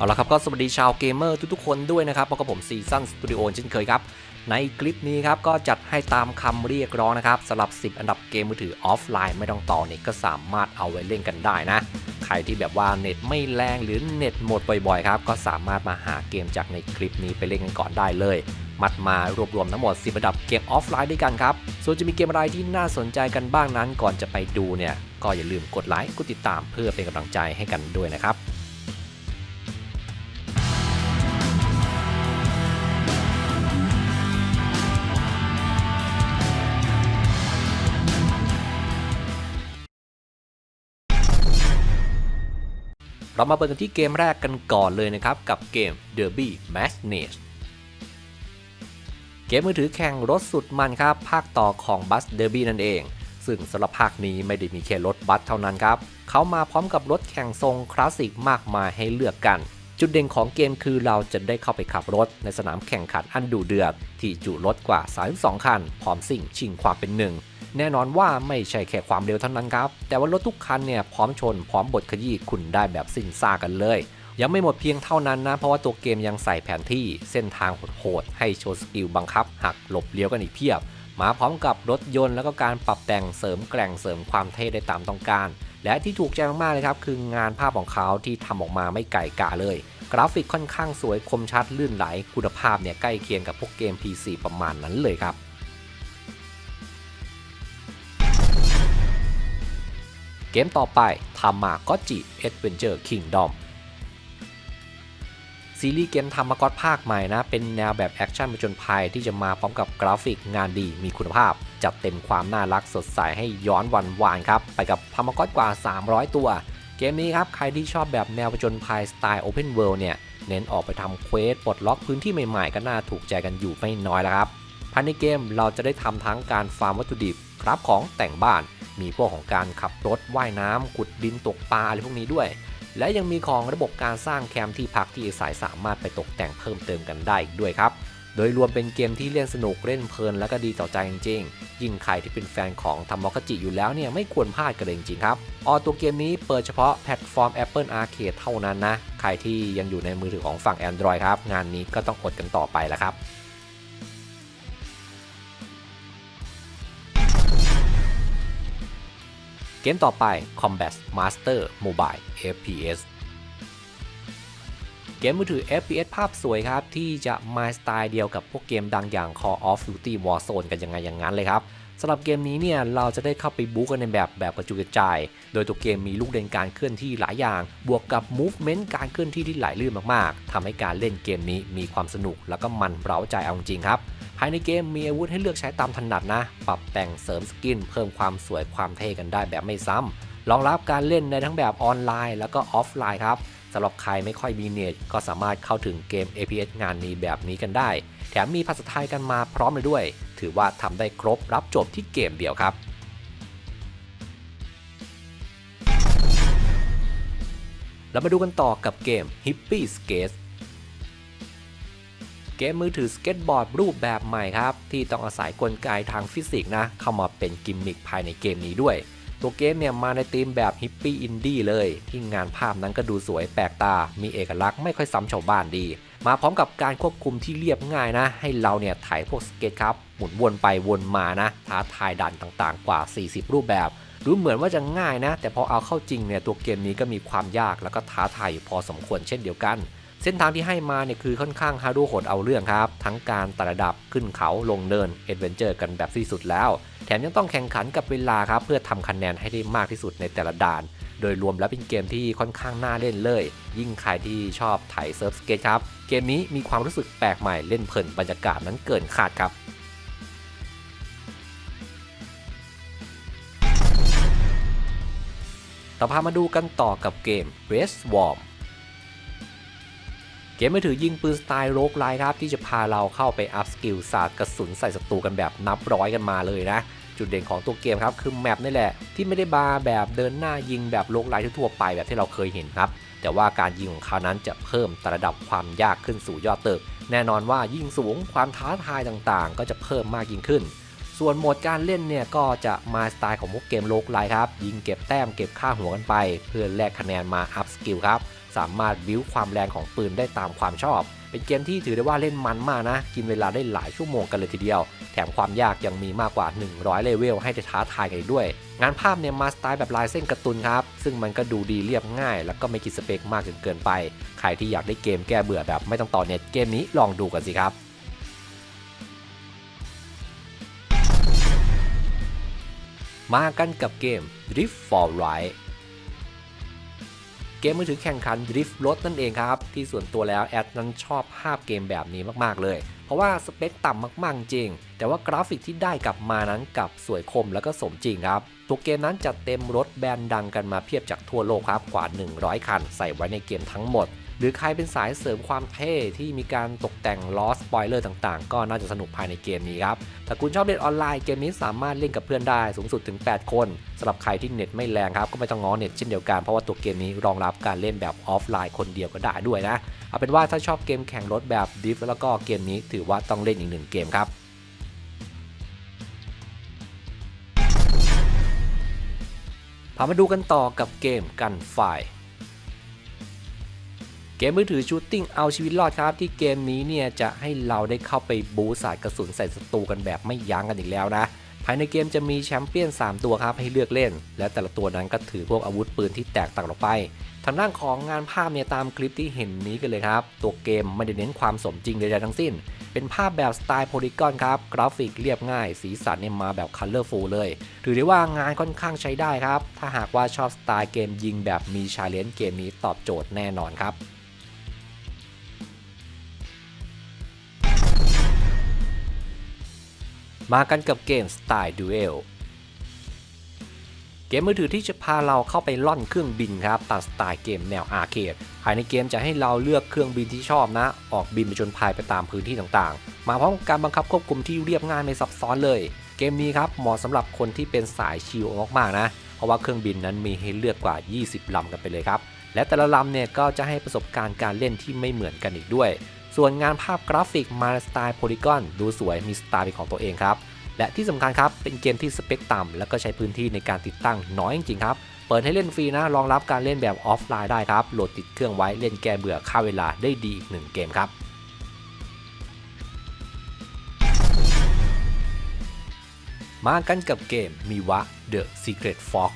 เอาละครับก็สวัสดีชาวเกมเมอร์ทุกๆคนด้วยนะครับพบกับผมซีซั่นสตูดิโอเช่นเคยครับ ในคลิปนี้ครับก็จัดให้ตามคำเรียกร้องนะครับสำหรับ 10 อันดับเกมมือถือออฟไลน์ไม่ต้องต่อเน็ตก็สามารถเอาไว้เล่นกันได้นะ ใครที่แบบว่าเน็ตไม่แรงหรือเน็ตหมดบ่อยๆครับก็สามารถมาหาเกมจากในคลิปนี้ไปเล่นกันก่อนได้เลย มัดมารวบรวมทั้งหมด 10 อันดับเกมออฟไลน์ด้วยกันครับส่วนจะมีเกมอะไรที่น่าสนใจกันบ้างนั้น ก่อนจะไปดูเนี่ยก็อย่าลืมกดไลค์กดติดตามเพื่อเป็นกำลังใจให้กันด้วยนะครับ เรามาเปิดกันที่เกมแรกกันก่อนเลยนะครับ กับเกม Derby Madness เกมมือถือแข่งรถสุดมันครับ ภาคต่อของ Bus Derby นั่นเอง ซึ่งสำหรับภาคนี้ไม่ได้มีแค่รถบัสเท่านั้นครับ เขามาพร้อมกับรถแข่งทรงคลาสสิกมากมายให้เลือกกัน จุดเด่นของเกมคือเราจะได้เข้าไปขับรถในสนามแข่งขันอันดุเดือดที่จุรถกว่า 32 คัน พร้อมสิ่งชิงความเป็นหนึ่งแน่นอนว่าไม่ใช่แค่ความเร็วเท่านั้นครับ แต่ว่ารถทุกคันเนี่ยพร้อมชนพร้อมบดขยี้คุณได้แบบสิ้นซากกันเลย ยังไม่หมดเพียงเท่านั้นนะ เพราะว่าตัวเกมยังใส่แผนที่เส้นทางโหดๆให้โชว์สกิลบังคับ หักหลบเลี้ยวกันอีกเพียบ มาพร้อมกับรถยนต์แล้วก็การปรับแต่งเสริมแกร่งเสริมความเท่ได้ตามต้องการ และที่ถูกใจมากๆเลยครับคืองานภาพของเขาที่ทำออกมาไม่ไก่กาเลย กราฟิกค่อนข้างสวยคมชัดลื่นไหล คุณภาพเนี่ยใกล้เคียงกับพวกเกม PC ประมาณนั้นเลยครับเกมต่อไปทามาก็จิ Adventure Kingdom ซีรีส์เกมทามากอตภาคใหม่นะ เป็นแนวแบบแอคชั่นผจญภัยที่จะมาพร้อมกับกราฟิกงานดีมีคุณภาพ จัดเต็มความน่ารักสดใสให้ย้อนวันวานครับ ไปกับทามากอตกว่า 300 ตัว เกมนี้ครับ ใครที่ชอบแบบแนวผจญภัยสไตล์ Open World เนี่ย เน้นออกไปทำเควสปลดล็อกพื้นที่ใหม่ๆ ก็น่าถูกใจกันอยู่ไม่น้อยแล้วครับภายในเกมเราจะได้ทำทั้งการฟาร์มวัตถุดิบครับของแต่งบ้าน มีพวกของการขับรถว่ายน้ำขุดดินตกปลาอะไรพวกนี้ด้วย และยังมีของระบบการสร้างแคมป์ที่พักที่อาศัยสามารถไปตกแต่งเพิ่มเติมกันได้อีกด้วยครับ โดยรวมเป็นเกมที่เล่นสนุกเล่นเพลินและก็ดีต่อใจจริงๆ ยิ่งใครที่เป็นแฟนของทามอกจิอยู่แล้วเนี่ยไม่ควรพลาดกันเลยจริงครับ ออตัวเกมนี้เปิดเฉพาะแพลตฟอร์ม Apple Arcade เท่านั้นนะ ใครที่ยังอยู่ในมือถือของฝั่ง Android ครับ งานนี้ก็ต้องอดกันต่อไปแล้วครับเกมต่อไป Combat Master Mobile FPS เกมมือถือ FPS ภาพสวยครับ ที่จะมาสไตล์เดียวกับพวกเกมดังอย่าง Call of Duty Warzone กันยังไงอย่างนั้นเลยครับสำหรับเกมนี้เนี่ยเราจะได้เข้าไปบู๊กันในแบบแบบกระจุกระจาย โดยตัวเกมมีลูกเล่นการเคลื่อนที่หลายอย่าง บวกกับ movement การเคลื่อนที่ที่ไหลลื่นมากๆทำให้การเล่นเกมนี้มีความสนุกแล้วก็มันเร้าใจเอาจริงครับ ภายในเกมมีอาวุธให้เลือกใช้ตามถนัดนะ ปรับแต่งเสริมสกิน เพิ่มความสวยความเท่กันได้แบบไม่ซ้ำรองรับการเล่นในทั้งแบบออนไลน์แล้วก็ออฟไลน์ครับ สำหรับใครไม่ค่อยมีเน็ตก็สามารถเข้าถึงเกม APS งานนี้แบบนี้กันได้ แถมมีภาษาไทยกันมาพร้อมเลยด้วย ถือว่าทำได้ครบรับจบที่เกมเดียวครับเรามาดูกันต่อกับเกม Hippie Skate เกมมือถือสเก็ตบอร์ดรูปแบบใหม่ครับ ที่ต้องอาศัยกลไกทางฟิสิกส์นะ เข้ามาเป็นกิมมิคภายในเกมนี้ด้วย ตัวเกมเนี่ยมาในธีมแบบฮิปปี้อินดี้เลยที่งานภาพนั้นก็ดูสวยแปลกตา มีเอกลักษณ์ไม่ค่อยซ้ำชาวบ้านดี มาพร้อมกับการควบคุมที่เรียบง่ายนะ ให้เราเนี่ยถ่ายพวกสเก็ตครับ หมุนวนไปวนมานะ ท้าทายด่านต่างๆ กว่า 40 รูปแบบดูเหมือนว่าจะง่ายนะ แต่พอเอาเข้าจริงเนี่ยตัวเกมนี้ก็มีความยากแล้วก็ท้าทายอยู่พอสมควรเช่นเดียวกัน เส้นทางที่ให้มาเนี่ยคือค่อนข้างฮาร์ดโหดเอาเรื่องครับ ทั้งการตระดับขึ้นเขาลงเนินเอดเวนเจอร์กันแบบที่สุดแล้ว แถมยังต้องแข่งขันกับเวลาครับ เพื่อทำคะแนนให้ได้มากที่สุดในแต่ละด่าน โดยรวมแล้วเป็นเกมที่ค่อนข้างน่าเล่นเลย ยิ่งใครที่ชอบไถเซิร์ฟสเกตครับ เกมนี้มีความรู้สึกแปลกใหม่เล่นเพลินบรรยากาศนั้นเกินคาดครับต่อพามาดูกันต่อกับเกม Red Swarm เกมมือถือยิงปืนสไตล์โรกไลท์ครับที่จะพาเราเข้าไปอัพสกิลศาสตร์กระสุนใส่ศัตรูกันแบบนับร้อยกันมาเลยนะ จุดเด่นของตัวเกมครับคือแมปนี่แหละ ที่ไม่ได้บาแบบเดินหน้ายิงแบบโลกไลท์ทั่วไปแบบที่เราเคยเห็นครับ แต่ว่าการยิงของเขานั้นจะเพิ่มระดับความยากขึ้นสู่ยอดตึก แน่นอนว่ายิ่งสูงความท้าทายต่างๆ ก็จะเพิ่มมากยิ่งขึ้น ส่วนโหมดการเล่นเนี่ยก็จะมาสไตล์ของพวกเกมโลกไลท์ครับยิงเก็บแต้มเก็บค่าหัวกันไป เพื่อแลกคะแนนมาอัพสกิลครับ สามารถบิวความแรงของปืนได้ตามความชอบ เป็นเกมที่ถือได้ว่าเล่นมันมากนะ กินเวลาได้หลายชั่วโมงกันเลยทีเดียว แถมความยากยังมีมากกว่า 100 เลเวลให้ได้ท้าทายกันอีกด้วย งานภาพเนี่ยมาสไตล์แบบลายเส้นการ์ตูนครับ ซึ่งมันก็ดูดีเรียบง่าย แล้วก็ไม่กินสเปคมากจนเกินไป ใครที่อยากได้เกมแก้เบื่อแบบไม่ต้องต่อเน็ตเกมนี้ลองดูกันสิครับมากันกับเกม Drift for Ride เกมมือถือแข่งขันดริฟท์รถนั่นเองครับ ที่ส่วนตัวแล้วแอดนั้นชอบภาพเกมแบบนี้มากๆเลย เพราะว่าสเปคต่ำมากๆจริง แต่ว่ากราฟิกที่ได้กลับมานั้นกับสวยคมแล้วก็สมจริงครับตัวเกมนั้นจัดเต็มรถแบรนด์ดังกันมาเพียบจากทั่วโลกครับกว่า 100 คัน ใส่ไว้ในเกมทั้งหมด หรือใครเป็นสายเสริมความเท่ที่มีการตกแต่งล้อสปอยเลอร์ต่างๆ ก็น่าจะสนุกภายในเกมนี้ครับถ้าคุณชอบเล่นออนไลน์เกมนี้สามารถเล่นกับเพื่อนได้สูงสุดถึง 8 คนสำหรับใครที่เน็ตไม่แรงครับก็ไม่ต้องง้อเน็ตเช่นเดียวกันเพราะว่าตัวเกมนี้รองรับการเล่นแบบออฟไลน์คนเดียวก็ได้ด้วยนะเอาเป็นว่าถ้าชอบเกมแข่งรถแบบดิฟแล้วก็เกมนี้ถือว่าต้องเล่นอีกหนึ่งเกมครับพามาดูกันต่อกับเกมกันไฟ เกมมือถือชูตติ้งเอาชีวิตรอดครับที่เกมนี้เนี่ยจะให้เราได้เข้าไปบูสาดกระสุนใส่ศัตรูกันแบบไม่ยั้งกันอีกแล้วนะ ภายในเกมจะมีแชมเปี้ยน 3 ตัวครับให้เลือกเล่น และแต่ละตัวนั้นก็ถือพวกอาวุธปืนที่แตกต่างออกไปทางด้านของงานภาพเนี่ยตามคลิปที่เห็นนี้กันเลยครับ ตัวเกมไม่ได้เน้นความสมจริงใดๆทั้งสิ้น เป็นภาพแบบสไตล์โพลีกอนครับ กราฟิกเรียบง่าย สีสันเนี่ยมาแบบคัลเลอร์ฟูลเลย ถือได้ว่างานค่อนข้างใช้ได้ครับ ถ้าหากว่าชอบสไตล์เกมยิงแบบมีชาเลนจ์เกมนี้ตอบโจทย์แน่นอนครับ มากันกับเกมสไตล์ Duel เกมมือถือที่จะพาเราเข้าไปล่อนเครื่องบินครับตามสไตล์เกมแนวอาร์เคดภายในเกมจะให้เราเลือกเครื่องบินที่ชอบนะ ออกบินไปจนพายไปตามพื้นที่ต่างๆ มาพร้อมกับการบังคับควบคุมที่เรียบง่ายไม่ซับซ้อนเลย เกมนี้ครับเหมาะสำหรับคนที่เป็นสายชิลมากๆนะ เพราะว่าเครื่องบินนั้นมีให้เลือกกว่า 20ลำกันไปเลยครับและแต่ละลำเนี่ยก็จะให้ประสบการณ์การเล่นที่ไม่เหมือนกันอีกด้วย ส่วนงานภาพกราฟิกมาในสไตล์โพลีกอนดูสวยมีสไตล์เป็นของตัวเองครับ และที่สำคัญครับเป็นเกมที่สเปคต่ำแล้วก็ใช้พื้นที่ในการติดตั้งน้อยจริงๆครับ เปิดให้เล่นฟรีนะรองรับการเล่นแบบออฟไลน์ได้ครับโหลดติดเครื่องไว้เล่นแก้เบื่อค่าเวลาได้ดีอีกหนึ่งเกมครับมากันกับเกมมีวะ The Secret Fox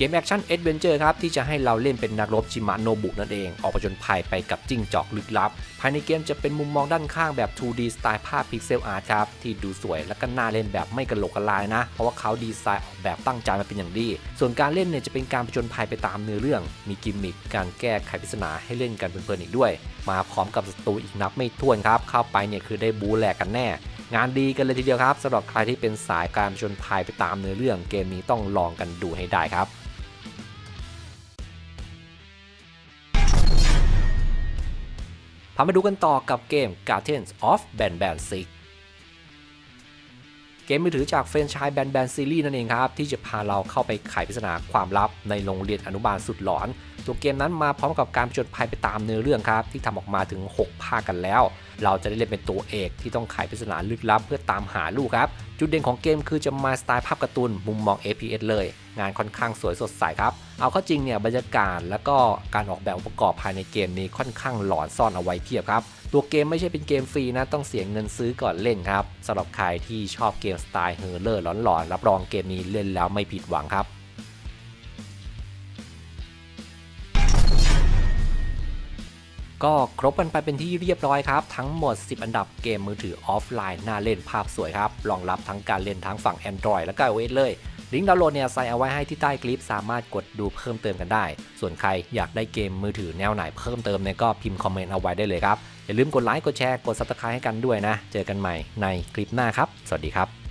เกมแอคชั่นเอดเวนเจอร์ครับที่จะให้เราเล่นเป็นนักรบชิมะโนบุนั่นเอง ออกผจญภัยไปกับจิ้งจอกลึกลับ ภายในเกมจะเป็นมุมมองด้านข้างแบบ 2D สไตล์ภาพพิกเซลอาร์ตครับ ที่ดูสวยและก็น่าเล่นแบบไม่กระโหลกกระลายนะ เพราะว่าเขาดีไซน์ออกแบบตั้งใจมาเป็นอย่างดี ส่วนการเล่นเนี่ยจะเป็นการผจญภัยไปตามเนื้อเรื่อง มีกิมมิคการแก้ไขปริศนาให้เล่นกันเพลินๆอีกด้วย มาพร้อมกับศัตรูอีกนับไม่ถ้วนครับเข้าไปเนี่ยคือได้บูแหลกกันแน่งานดีกันเลยทีเดียวครับสำหรับใครที่เป็นสายการผจญภัยไปตามเนื้อเรื่องเกมนี้ต้องลองกันดูให้ได้ครับ พามาดูกันต่อกับเกม Guardians of Ban Ban 6 เกมมือถือจากเฟรนชส์แบนแบนซีรีส์นั่นเองครับ ที่จะพาเราเข้าไปไขปริศนาความลับในโรงเรียนอนุบาลสุดหลอน ตัวเกมนั้นมาพร้อมกับการผจญภัยไปตามเนื้อเรื่องครับ ที่ทำออกมาถึง 6 ภาคกันแล้ว เราจะได้เล่นเป็นตัวเอกที่ต้องไขปริศนาลึกลับเพื่อตามหาลูกครับ จุดเด่นของเกมคือจะมาสไตล์ภาพการ์ตูนมุมมอง FPS เลย งานค่อนข้างสวยสดใสครับเอาเข้าจริงเนี่ยบรรยากาศแล้วก็การออกแบบอุปกรณ์ภายในเกมนี้ค่อนข้างหลอนซ่อนเอาไว้เพียบครับ ตัวเกมไม่ใช่เป็นเกมฟรีนะ ต้องเสียเงินซื้อก่อนเล่นครับสำหรับใครที่ชอบเกมสไตล์เฮอร์เลอร์หลอนๆรับรองเกมนี้เล่นแล้วไม่ผิดหวังครับก็ครบกันไปเป็นที่เรียบร้อยครับ ทั้งหมด 10 อันดับเกมมือถือออฟไลน์น่าเล่นภาพสวยครับรองรับทั้งการเล่นทั้งฝั่ง Android และก็ iOS เลย ลิงก์ดาวน์โหลดเนี่ยใส่เอาไว้ให้ที่ใต้คลิปสามารถกดดูเพิ่มเติมกันได้ ส่วนใครอยากได้เกมมือถือแนวไหนเพิ่มเติมเนี่ยก็พิมพ์คอมเมนต์เอาไว้ได้เลยครับ อย่าลืมกดไลค์กดแชร์กด subscribe ให้กันด้วยนะ เจอกันใหม่ในคลิปหน้าครับ สวัสดีครับ